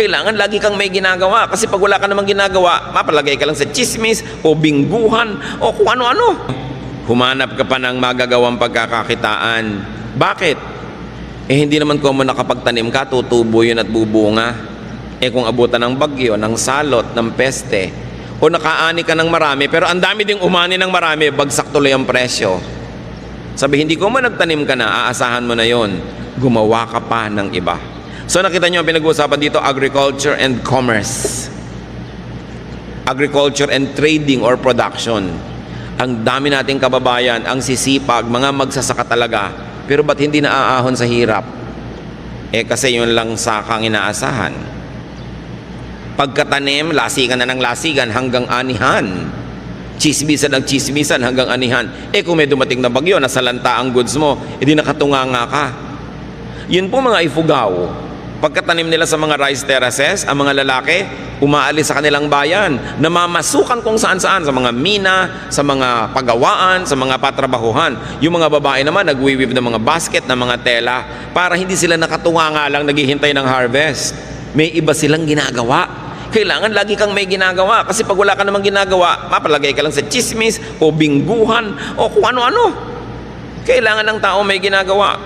Kailangan lagi kang may ginagawa. Kasi pag wala ka namang ginagawa, mapalagay ka lang sa chismis o bingguhan o kung ano-ano. Humanap ka pa ng magagawang pagkakakitaan. Bakit? Eh hindi naman kung mo nakapagtanim ka, tutubo yun at bubunga. Eh kung abutan ng bagyo, ng salot, ng peste, o nakaani ka ng marami, pero ang dami ding umani ng marami, bagsak tuloy ang presyo. Sabi, hindi ko man nagtanim ka na, aasahan mo na yon. Gumawa ka pa ng iba. So nakita nyo ang pinag-uusapan dito, agriculture and commerce. Agriculture and trading or production. Ang dami nating kababayan, ang sisipag, mga magsasaka talaga. Pero ba't hindi naaahon sa hirap? Eh kasi yun lang sakang inaasahan. Pagkatanim, lasigan na ng lasigan hanggang anihan. Chismisan ng chismisan hanggang anihan. Eh kung may dumating na bagyo, nasalanta ang goods mo, edi nakatunganga ka. Yun po mga ifugaw. Pagkatanim nila sa mga rice terraces, ang mga lalaki, umaalis sa kanilang bayan, namamasukan kung saan-saan, sa mga mina, sa mga pagawaan, sa mga patrabahuhan. Yung mga babae naman, nagwiwib ng mga basket, ng mga tela, para hindi sila nakatunga nga lang naghihintay ng harvest. May iba silang ginagawa. Kailangan lagi kang may ginagawa kasi pag wala ka namang ginagawa, mapalagay ka lang sa chismis o bingguhan o kung ano-ano. Kailangan ng tao may ginagawa.